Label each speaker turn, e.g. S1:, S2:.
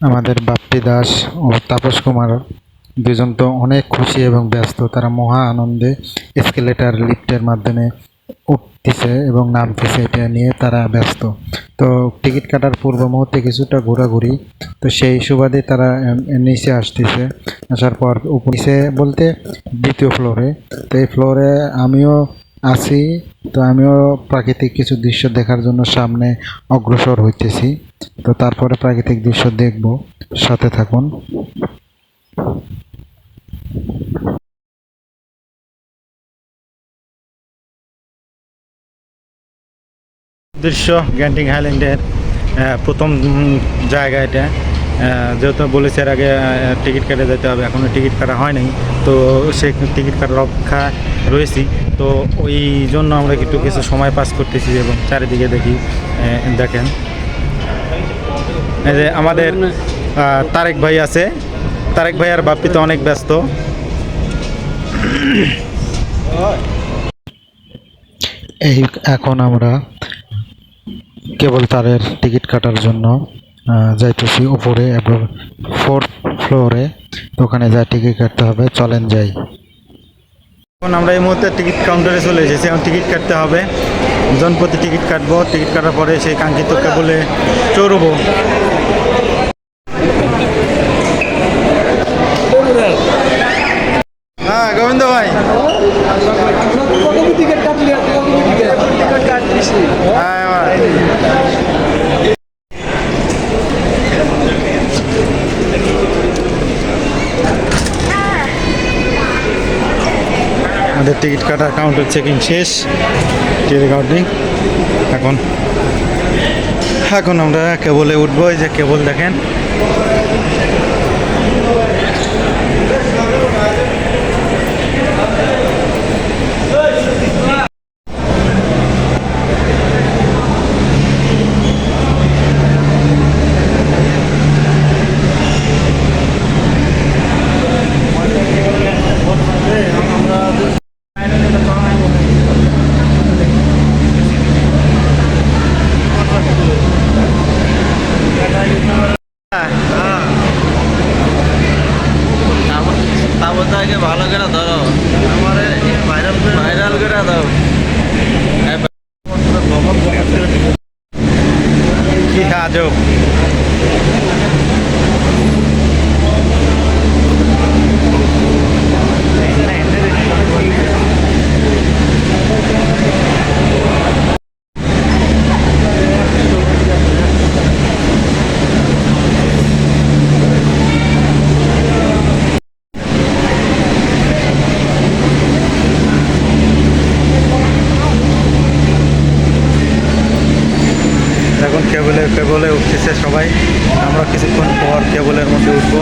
S1: আমাদের বাপ্পি দাস ও তাপস কুমার দুজন তো অনেক খুশি এবং ব্যস্ত। তারা মহা আনন্দে এসকেলেটার লিফটের মাধ্যমে উঠতেছে এবং নামতেছে এটা নিয়ে তারা ব্যস্ত। তো টিকিট কাটার পূর্ব মুহূর্তে কিছুটা ঘোরাঘুরি। তো সেই সুবাদে তারা নিচে আসতেছে। আসার পর নিচে বলতে দ্বিতীয় ফ্লোরে তো এই ফ্লোরে আমিও আছি। তো আমিও প্রাকৃতিক কিছু দৃশ্য দেখার জন্য সামনে অগ্রসর হইতেছি। তো তারপরে প্রাকৃতিক দৃশ্য দেখব। সাথে থাকুন। দৃশ্য গ্যান্টিং হাইল্যান্ডের প্রথম জায়গা এটা। যেহেতু বলেছে এর আগে টিকিট কেটে যেতে হবে এখনও টিকিট কাটা হয় নাই তো সেই টিকিট কাটার অপেক্ষা রয়েছি। তো ওই জন্য আমরা একটু কিছু সময় পাস করতেছি এবং চারিদিকে দেখি দেখেন। এই যে আমাদের তারেক ভাই আছে। তারেক ভাই আর বাপ্পি তো অনেক ব্যস্ত। এই এখন আমরা কেবল তারের টিকিট কাটার জন্য যাইতেছি উপরে এবং ফোর্থ ফ্লোরে ওখানে যা টিকিট কাটতে হবে চলেন যাই। এখন আমরা এই মুহূর্তে টিকিট কাউন্টারে চলে এসেছি। এখন টিকিট কাটতে হবে। জনপ্রতি টিকিট কাটবো। টিকিট কাটার পরে সেই কাঙ্ক্ষিত কেবলে চড়ব। হ্যাঁ গোবিন্দ ভাই। হ্যাঁ আমাদের টিকিট কাটার কাউন্টার চেকিং শেষ। টিকিট কাউন্টিং এখন এখন আমরা কেবলে উঠবো, এই যে কেবল দেখেন।
S2: ভালো করে ধরো। আমারে ভাইরাল ভাইরাল করে দাও।
S1: কি আজব এখন কেবলে উঠতেছে সবাই। আমরা কিছুক্ষণ পর কেবলের মধ্যে উঠবো।